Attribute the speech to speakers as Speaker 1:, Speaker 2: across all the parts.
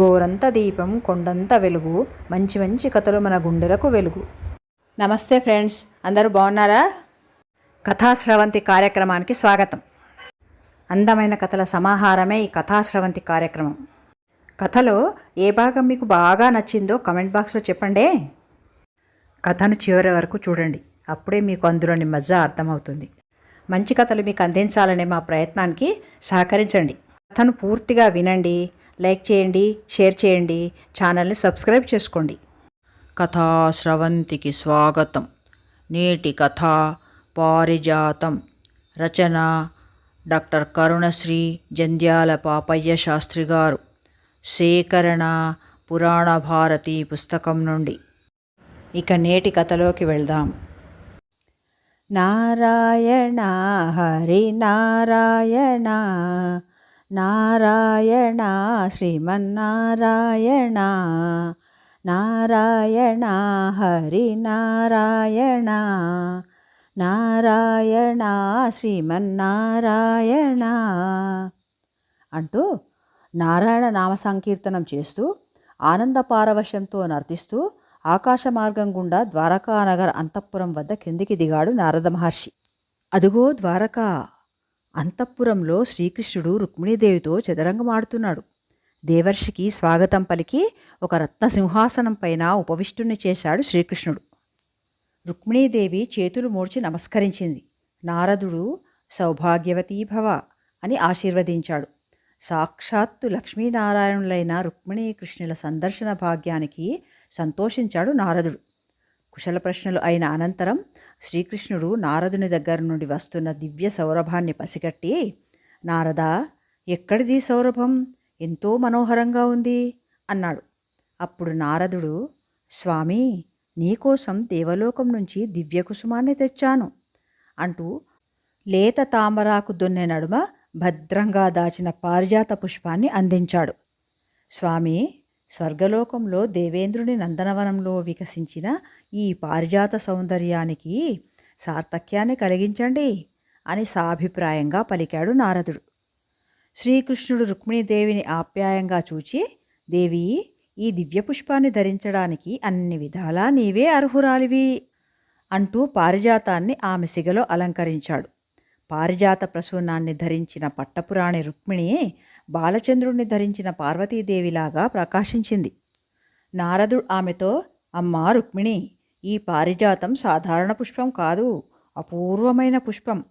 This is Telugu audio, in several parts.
Speaker 1: గోరంత దీపం కొండంత వెలుగు మంచి మంచి కథలు మన గుండెలకు వెలుగు. నమస్తే ఫ్రెండ్స్ అందరూ బాగున్నారా? కథాశ్రవంతి కార్యక్రమానికి స్వాగతం. అందమైన కథల సమాహారమే ఈ కథాశ్రవంతి కార్యక్రమం. కథలో ఏ భాగం మీకు బాగా నచ్చిందో కమెంట్ బాక్స్లో చెప్పండి. కథను చివరి వరకు చూడండి. అప్పుడే మీకు అందులోని మజా అర్థమవుతుంది. మంచి కథలు మీకు అందించాలనే మా ప్రయత్నానికి సహకరించండి. కథను పూర్తిగా వినండి. లైక్ చేయండి షేర్ చేయండి ఛానల్ని సబ్స్క్రైబ్ చేసుకోండి. కథాశ్రవంతికి స్వాగతం. నేటి కథ పారిజాతం. రచన డాక్టర్ కరుణశ్రీ జంధ్యాల పాపయ్య శాస్త్రి గారు. సేకరణ పురాణ భారతి పుస్తకం నుండి. ఇక నేటి కథలోకి వెళ్దాం. నారాయణ హరి నారాయణ నారాయణ శ్రీమన్నారాయణ నారాయణ హరి నారాయణ నారాయణ శ్రీమన్నారాయణ అంటూ నారాయణ నామ సంకీర్తనం చేస్తూ ఆనంద పారవశ్యంతో నర్తిస్తూ ఆకాశ మార్గం గుండా ద్వారకానగర్ అంతఃపురం వద్ద కిందికి దిగాడు నారద మహర్షి. అదుగో ద్వారకా అంతఃపురంలో శ్రీకృష్ణుడు రుక్మిణీదేవితో చదరంగమాడుతున్నాడు. దేవర్షికి స్వాగతం పలికి ఒక రత్న సింహాసనం పైన ఉపవిష్టుని చేశాడు శ్రీకృష్ణుడు. రుక్మిణీదేవి చేతులు మోడ్చి నమస్కరించింది. నారదుడు సౌభాగ్యవతీ భవ అని ఆశీర్వదించాడు. సాక్షాత్తు లక్ష్మీనారాయణులైన రుక్మిణీ కృష్ణుల సందర్శన భాగ్యానికి సంతోషించాడు నారదుడు. కుశల ప్రశ్నలు అయిన అనంతరం శ్రీకృష్ణుడు నారదుని దగ్గర నుండి వస్తున్న దివ్య సౌరభాన్ని పసిగట్టి నారద ఎక్కడిది సౌరభం? ఎంతో మనోహరంగా ఉంది అన్నాడు. అప్పుడు నారదుడు స్వామి నీకోసం దేవలోకం నుంచి దివ్య కుసుమాన్ని తెచ్చాను అంటూ లేత తామరాకు దొన్నె నడుమ భద్రంగా దాచిన పారిజాత పుష్పాన్ని అందించాడు. స్వామి స్వర్గలోకంలో దేవేంద్రుని నందనవనంలో వికసించిన ఈ పారిజాత సౌందర్యానికి సార్థక్యాన్ని కలిగించండి అని సాభిప్రాయంగా పలికాడు నారదుడు. శ్రీకృష్ణుడు రుక్మిణీదేవిని ఆప్యాయంగా చూచి దేవి ఈ దివ్య పుష్పాన్ని ధరించడానికి అన్ని విధాలా నీవే అర్హురాలివి అంటూ పారిజాతాన్ని ఆమె సిగలో అలంకరించాడు. పారిజాత ప్రసూనాన్ని ధరించిన పట్టపురాణి రుక్మిణి బాలచంద్రుణ్ణి ధరించిన పార్వతీదేవిలాగా ప్రకాశించింది. నారదుడు ఆమెతో అమ్మా రుక్మిణి ఈ పారిజాతం సాధారణ పుష్పం కాదు అపూర్వమైన పుష్పం.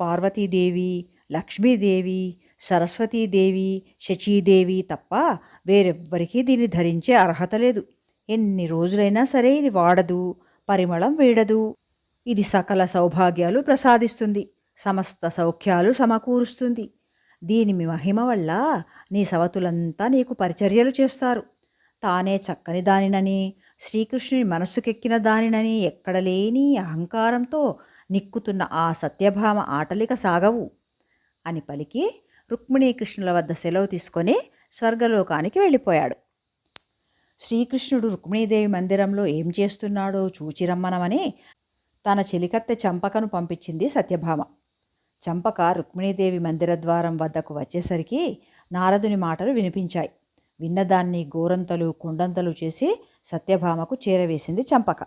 Speaker 1: పార్వతీదేవి లక్ష్మీదేవి సరస్వతీదేవి శచీదేవి తప్ప వేరెవ్వరికీ దీన్ని ధరించే అర్హత లేదు. ఎన్ని రోజులైనా సరే ఇది వాడదు పరిమళం వీడదు. ఇది సకల సౌభాగ్యాలు ప్రసాదిస్తుంది. సమస్త సౌఖ్యాలు సమకూరుస్తుంది. దీని మహిమ వల్ల నీ సవతులంతా నీకు పరిచర్యలు చేస్తారు. తానే చక్కని దానినని శ్రీకృష్ణుని మనస్సుకెక్కిన దానినని ఎక్కడ లేని అహంకారంతో నిక్కుతున్న ఆ సత్యభామ ఆటలిక సాగవు. అని పలికి రుక్మిణీకృష్ణుల వద్ద సెలవు తీసుకొని స్వర్గలోకానికి వెళ్ళిపోయాడు. శ్రీకృష్ణుడు రుక్మిణీదేవి మందిరంలో ఏం చేస్తున్నాడో చూచిరమ్మనమని తన చెలికత్తె చంపకను పంపించింది సత్యభామ. చంపక రుక్మిణీదేవి మందిర ద్వారం వద్దకు వచ్చేసరికి నారదుని మాటలు వినిపించాయి. విన్నదాన్ని గోరంతలు కుండంతలు చేసి సత్యభామకు చేరవేసింది చంపక.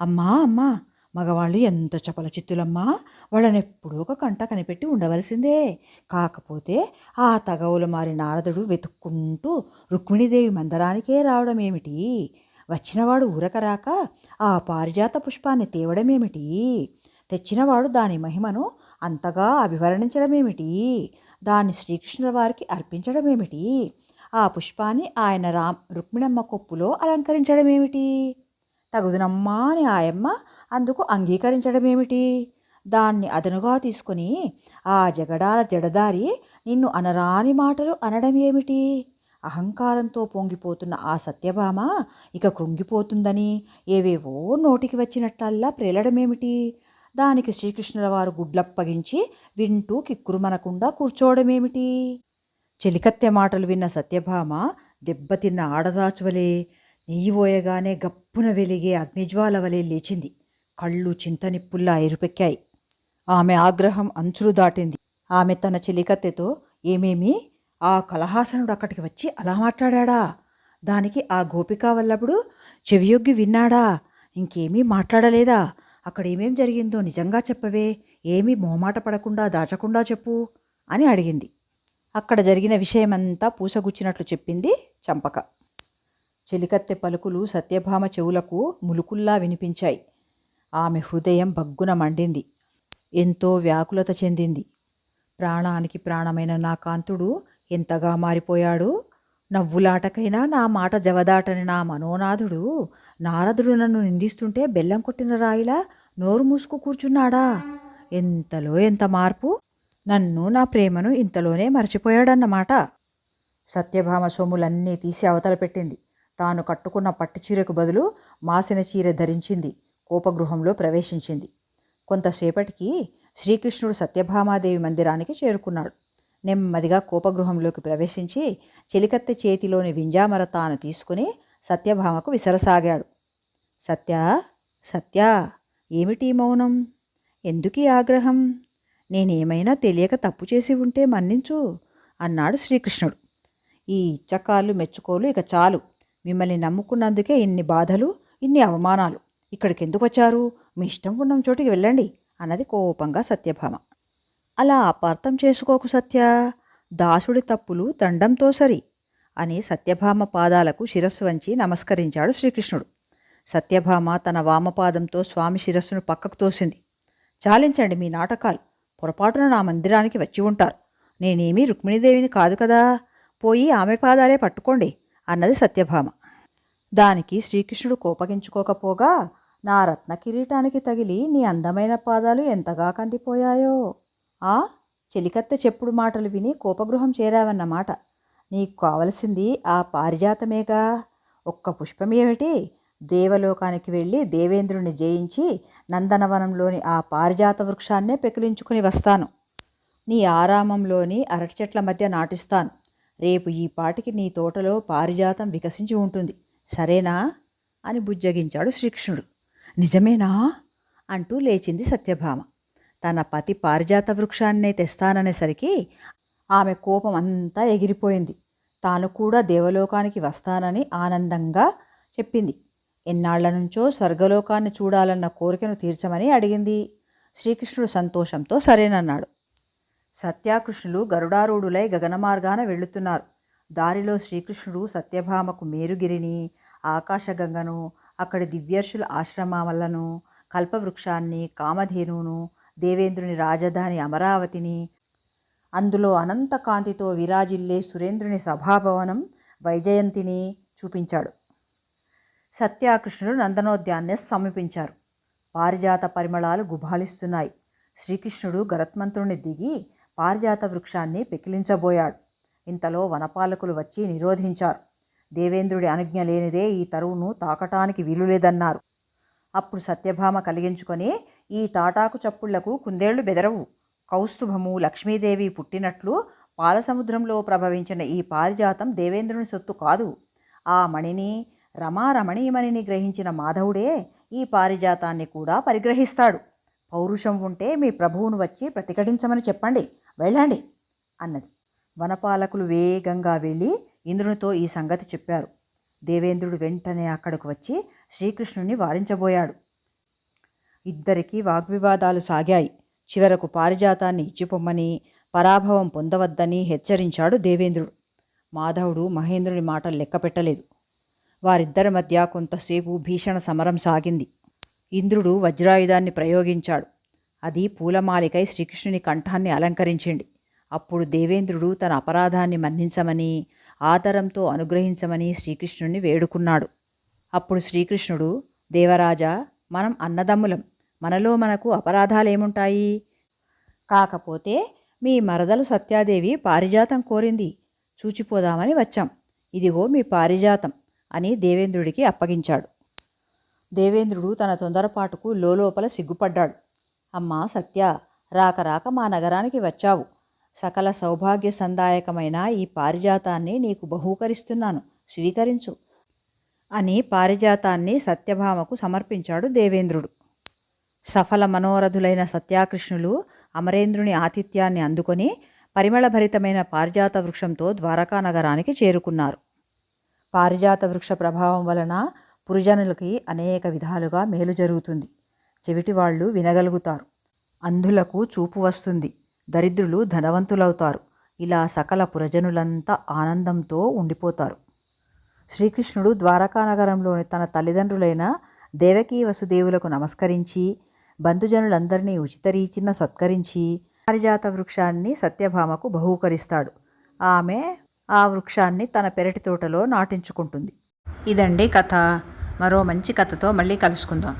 Speaker 1: అమ్మా అమ్మా మగవాళ్ళు ఎంత చపల చిత్తులమ్మా వాళ్ళని ఎప్పుడూ ఒక కంట కనిపెట్టి ఉండవలసిందే. కాకపోతే ఆ తగవులు మారి నారదుడు వెతుక్కుంటూ రుక్మిణీదేవి మందిరానికే రావడం ఏమిటి వచ్చినవాడు ఊరకరాక ఆ పారిజాత పుష్పాన్ని తేవడమేమిటి? తెచ్చినవాడు దాని మహిమను అంతగా అభివర్ణించడమేమిటి? దాన్ని శ్రీకృష్ణుల వారికి అర్పించడమేమిటి? ఆ పుష్పాన్ని ఆయన రామ్ రుక్మిణమ్మ కొప్పులో అలంకరించడమేమిటి? తగుదునమ్మా అని ఆయమ్మ అందుకు అంగీకరించడమేమిటి? దాన్ని అదనుగా తీసుకొని ఆ జగడాల జడదారి నిన్ను అనరాని మాటలు అనడం ఏమిటి అహంకారంతో పొంగిపోతున్న ఆ సత్యభామ ఇక కృంగిపోతుందని ఏవేవో నోటికి వచ్చినట్లల్లా ప్రేలడమేమిటి? దానికి శ్రీకృష్ణుల వారు గుడ్లప్పగించి వింటూ కిక్కురుమనకుండా కూర్చోవడమేమిటి? చెలికత్తె మాటలు విన్న సత్యభామ దెబ్బతిన్న ఆడదాచువలే. నెయ్యి పోయగానే గప్పున వెలిగే అగ్నిజ్వాల వలె లేచింది. కళ్ళు చింతనిప్పుల్లా ఎరుపెక్కాయి. ఆమె ఆగ్రహం అంచులు దాటింది. ఆమె తన చెలికత్తెతో ఏమేమి? ఆ కలహాసనుడు అక్కడికి వచ్చి అలా మాట్లాడా దానికి ఆ గోపికా వల్లప్పుడు చెవియొగ్గి విన్నాడా? ఇంకేమీ మాట్లాడలేదా? అక్కడ ఏమేం జరిగిందో నిజంగా చెప్పవే ఏమీ మొహమాట పడకుండా దాచకుండా చెప్పు అని అడిగింది. అక్కడ జరిగిన విషయమంతా పూసగుచ్చినట్లు చెప్పింది చంపక. చెలికత్తె పలుకులు సత్యభామ చెవులకు ములుకుల్లా వినిపించాయి. ఆమె హృదయం బగ్గున మండింది. ఎంతో వ్యాకులత చెందింది. ప్రాణానికి ప్రాణమైన నా కాంతుడు ఎంతగా మారిపోయాడు? నవ్వులాటకైనా నా మాట జవదాటని నా మనోనాథుడు నారదుడు నన్ను నిందిస్తుంటే బెల్లం కొట్టిన రాయిలా నోరు మూసుకు కూర్చున్నాడా? ఎంతలో ఎంత మార్పు? నన్ను నా ప్రేమను ఇంతలోనే మర్చిపోయాడన్నమాట. సత్యభామ సొమ్ములన్నీ తీసి అవతల పెట్టింది. తాను కట్టుకున్న పట్టు చీరకు బదులు మాసిన చీర ధరించింది. కోపగృహంలో ప్రవేశించింది. కొంతసేపటికి శ్రీకృష్ణుడు సత్యభామాదేవి మందిరానికి చేరుకున్నాడు. నెమ్మదిగా కోపగృహంలోకి ప్రవేశించి చెలికత్తె చేతిలోని వింజామర తాను తీసుకుని సత్యభామకు విసరసాగాడు. సత్య సత్య ఏమిటి మౌనం? ఎందుకీ ఆగ్రహం? నేనేమైనా తెలియక తప్పు చేసి ఉంటే మన్నించు అన్నాడు శ్రీకృష్ణుడు. ఈ ఇచ్చకాలు మెచ్చుకోలు ఇక చాలు. మిమ్మల్ని నమ్ముకున్నందుకే ఇన్ని బాధలు ఇన్ని అవమానాలు. ఇక్కడికి ఎందుకు వచ్చారు మీ ఇష్టం ఉన్న చోటికి వెళ్ళండి అన్నది కోపంగా సత్యభామ. అలా అపార్థం చేసుకోకు సత్య. దాసుడి తప్పులు దండంతో సరి. అని సత్యభామ పాదాలకు శిరస్సు వంచి నమస్కరించాడు శ్రీకృష్ణుడు. సత్యభామ తన వామపాదంతో స్వామి శిరస్సును పక్కకు తోసింది. చాలించండి మీ నాటకాలు. పొరపాటున నా మందిరానికి వచ్చి ఉంటారు. నేనేమీ రుక్మిణీదేవిని కాదు కదా. పోయి ఆమె పాదాలే పట్టుకోండి అన్నది సత్యభామ. దానికి శ్రీకృష్ణుడు కోపగించుకోకపోగా నా రత్న కిరీటానికి తగిలి నీ అందమైన పాదాలు ఎంతగా కందిపోయాయో. ఆ? చెలికత్తె చెప్పుడు మాటలు విని కోపగృహం చేరావన్నమాట. నీకు కావలసింది ఆ పారిజాతమేగా. ఒక్క పుష్పమేమిటి దేవలోకానికి వెళ్ళి దేవేంద్రుని జయించి నందనవనంలోని ఆ పారిజాత వృక్షాన్నే పెకిలించుకుని వస్తాను. నీ ఆరామంలోని అరటి చెట్ల మధ్య నాటిస్తాను. రేపు ఈ పాటికి నీ తోటలో పారిజాతం వికసించి ఉంటుంది. సరేనా? అని బుజ్జగించాడు శ్రీకృష్ణుడు. నిజమేనా? అంటూ లేచింది సత్యభామ. తన పతి పారిజాత వృక్షాన్నే తెస్తాననేసరికి ఆమె కోపం అంతా ఎగిరిపోయింది. తాను కూడా దేవలోకానికి వస్తానని ఆనందంగా చెప్పింది. ఎన్నాళ్ళ నుంచో స్వర్గలోకాన్ని చూడాలన్న కోరికను తీర్చమని అడిగింది. శ్రీకృష్ణుడు సంతోషంతో సరేనన్నాడు. సత్యాకృష్ణులు గరుడారూఢులై గగనమార్గాన వెళుతున్నారు దారిలో శ్రీకృష్ణుడు సత్యభామకు మేరుగిరిని ఆకాశగంగను అక్కడి దివ్యర్షుల ఆశ్రమాలను కల్పవృక్షాన్ని కామధేనువును దేవేంద్రుని రాజధాని అమరావతిని అందులో అనంత కాంతితో విరాజిల్లే సురేంద్రుని సభాభవనం వైజయంతిని చూపించాడు. సత్యాకృష్ణుడు నందనోద్యాన్ని సమీపించారు. పారిజాత పరిమళాలు గుబాలిస్తున్నాయి శ్రీకృష్ణుడు గరత్మంతుడిని దిగి పారిజాత వృక్షాన్ని పెకిలించబోయాడు. ఇంతలో వనపాలకులు వచ్చి నిరోధించారు. దేవేంద్రుడి అనుజ్ఞ లేనిదే ఈ తరువును తాకటానికి వీలులేదన్నారు. అప్పుడు సత్యభామ కలిగించుకొని ఈ తాటాకు చప్పుళ్ళకు కుందేళ్ళు బెదరవు. కౌస్తుభము లక్ష్మీదేవి పుట్టినట్లు పాలసముద్రంలో ప్రభవించిన ఈ పారిజాతం దేవేంద్రుని సొత్తు కాదు. ఆ మణిని రమారమణీయమణిని గ్రహించిన మాధవుడే ఈ పారిజాతాన్ని కూడా పరిగ్రహిస్తాడు. పౌరుషం ఉంటే మీ ప్రభువును వచ్చి ప్రతిఘటించమని చెప్పండి. వెళ్ళండి అన్నది. వనపాలకులు వేగంగా వెళ్ళి ఇంద్రునితో ఈ సంగతి చెప్పారు. దేవేంద్రుడు వెంటనే అక్కడకు వచ్చి శ్రీకృష్ణుని వారించబోయాడు. ఇద్దరికీ వాగ్వివాదాలు సాగాయి. చివరకు పారిజాతాన్ని ఇచ్చిపొమ్మని పరాభవం పొందవద్దని హెచ్చరించాడు దేవేంద్రుడు. మాధవుడు మహేంద్రుని మాటలు లెక్కపెట్టలేదు వారిద్దరి మధ్య కొంతసేపు భీషణ సమరం సాగింది. ఇంద్రుడు వజ్రాయుధాన్ని ప్రయోగించాడు. అది పూలమాలికై శ్రీకృష్ణుని కంఠాన్ని అలంకరించింది. అప్పుడు దేవేంద్రుడు తన అపరాధాన్ని మన్నించమని ఆదరంతో అనుగ్రహించమని శ్రీకృష్ణుని వేడుకున్నాడు. అప్పుడు శ్రీకృష్ణుడు దేవరాజా మనం అన్నదమ్ములం. మనలో మనకు అపరాధాలేముంటాయి? కాకపోతే మీ మరదలు సత్యాదేవి పారిజాతం కోరింది. చూచిపోదామని వచ్చాం. ఇదిగో మీ పారిజాతం అని దేవేంద్రుడికి అప్పగించాడు. దేవేంద్రుడు తన తొందరపాటుకు లోలోపల సిగ్గుపడ్డాడు. అమ్మా సత్య రాక రాక మా నగరానికి వచ్చావు. సకల సౌభాగ్య సందాయకమైన ఈ పారిజాతాన్ని నీకు బహూకరిస్తున్నాను. స్వీకరించు అని పారిజాతాన్ని సత్యభామకు సమర్పించాడు దేవేంద్రుడు. సఫల మనోరథులైన సత్యాకృష్ణులు అమరేంద్రుని ఆతిథ్యాన్ని అందుకొని పరిమళభరితమైన పారిజాత వృక్షంతో ద్వారకా నగరానికి చేరుకున్నారు. పారిజాత వృక్ష ప్రభావం వలన పురుజనులకి అనేక విధాలుగా మేలు జరుగుతుంది. చెవిటి వాళ్ళు వినగలుగుతారు. అంధులకు చూపు వస్తుంది. దరిద్రులు ధనవంతులవుతారు. ఇలా సకల పురజనులంతా ఆనందంతో ఉండిపోతారు. శ్రీకృష్ణుడు ద్వారకా నగరంలోని తన తల్లిదండ్రులైన దేవకీ వసుదేవులకు నమస్కరించి బంధుజనులందరినీ ఉచితరీచిన సత్కరించి పారిజాత వృక్షాన్ని సత్యభామకు బహూకరిస్తాడు. ఆమె ఆ వృక్షాన్ని తన పెరటి తోటలో నాటించుకుంటుంది. ఇదండి కథ. మరో మంచి కథతో మళ్ళీ కలుసుకుందాం.